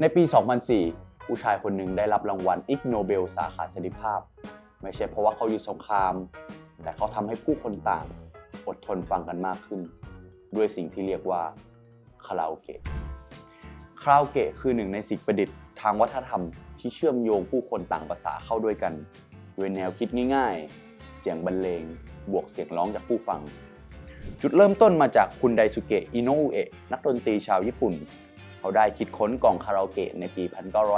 ในปี 2004 ผู้ชายคนหนึ่งได้รับรางวัลอิกโนเบลสาขาสันติภาพ ไม่ใช่เพราะว่าเขาอยู่สงคราม แต่เขาทำให้ผู้คนต่างอดทนฟังกันมากขึ้น ด้วยสิ่งที่เรียกว่าคาราโอเกะคาราโอเกะคือหนึ่งในสิ่งประดิษฐ์ทางวัฒนธรรมที่เชื่อมโยงผู้คนต่างภาษาเข้าด้วยกันด้วยแนวคิดง่ายๆ เสียงบรรเลง บวกเสียงร้องจากผู้ฟัง จุดเริ่มต้นมาจากคุณไดสุเกะอิโนะอุเอะนักดนตรีชาวญี่ปุ่น เขาได้คิดค้นกล่องคาราโอเกะในปี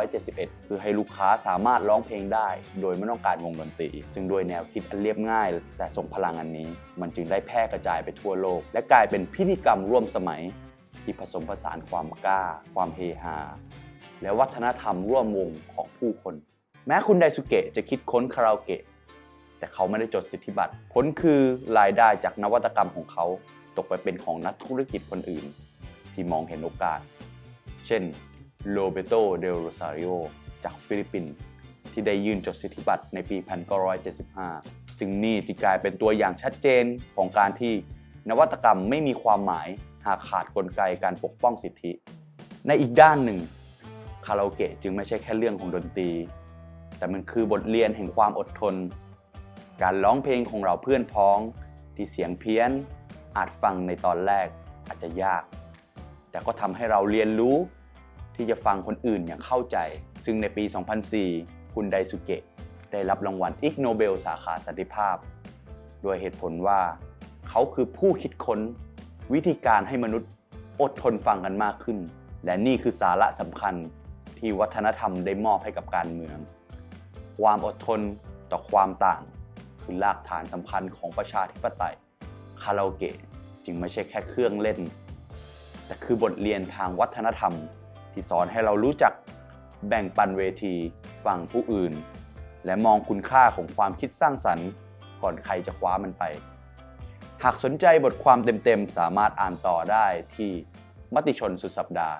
1971เพื่อให้ลูกค้าสามารถร้องเพลงได้ โดยไม่ต้องการวงดนตรี จึงโดยแนวคิดอันเรียบง่าย แต่ทรงพลังอันนี้ มันจึงได้แพร่กระจายไปทั่วโลก และกลายเป็นพิธีกรรมร่วมสมัย ที่ผสมผสานความกล้า ความเฮฮาและวัฒนธรรมร่วมวงของผู้คน แม้คุณไดสุเกะจะคิดค้นคาราโอเกะแต่เขาไม่ได้จดสิทธิบัตร ผลคือรายได้จากนวัตกรรมของเขา ตกไปเป็นของนักธุรกิจคนอื่น ที่มองเห็นโอกาส เช่นโรเบโตเดลโรซาริโอจากฟิลิปปินส์ที่ได้ยื่นจดสิทธิบัตรในปี 1975 ซึ่งนี่จึงกลายเป็นตัวอย่างชัดเจนของการที่นวัตกรรมไม่มีความหมายหากขาดกลไกการปกป้องสิทธิ ในอีกด้านหนึ่ง คาราโอเกะจึงไม่ใช่แค่เรื่องของดนตรี แต่มันคือบทเรียนแห่งความอดทน การร้องเพลงของเราเพื่อนพ้องที่เสียงเพี้ยน อาจฟังในตอนแรกอาจจะยาก แต่ก็ทำให้เราเรียนรู้ ที่จะฟังคนอื่นอย่างเข้าใจ ซึ่งในปี 2004 คุณไดสุเกะได้รับรางวัลอิกโนเบลสาขาสันติภาพด้วยเหตุผลว่า เขาคือผู้คิดค้นวิธีการให้มนุษย์อดทนฟังกันมากขึ้น และนี่คือสาระสำคัญที่วัฒนธรรมได้มอบให้กับการเมือง ความอดทนต่อความต่าง คือรากฐานสำคัญของประชาธิปไตย คาราโอเกะจึงไม่ใช่แค่เครื่องเล่น แต่คือบทเรียนทางวัฒนธรรม ที่สอนให้เรารู้จักแบ่งปันเวทีฟังผู้อื่น และมองคุณค่าของความคิดสร้างสรรค์ ก่อนใครจะคว้ามันไป หากสนใจบทความเต็มๆ สามารถอ่านต่อได้ที่มติชนสุดสัปดาห์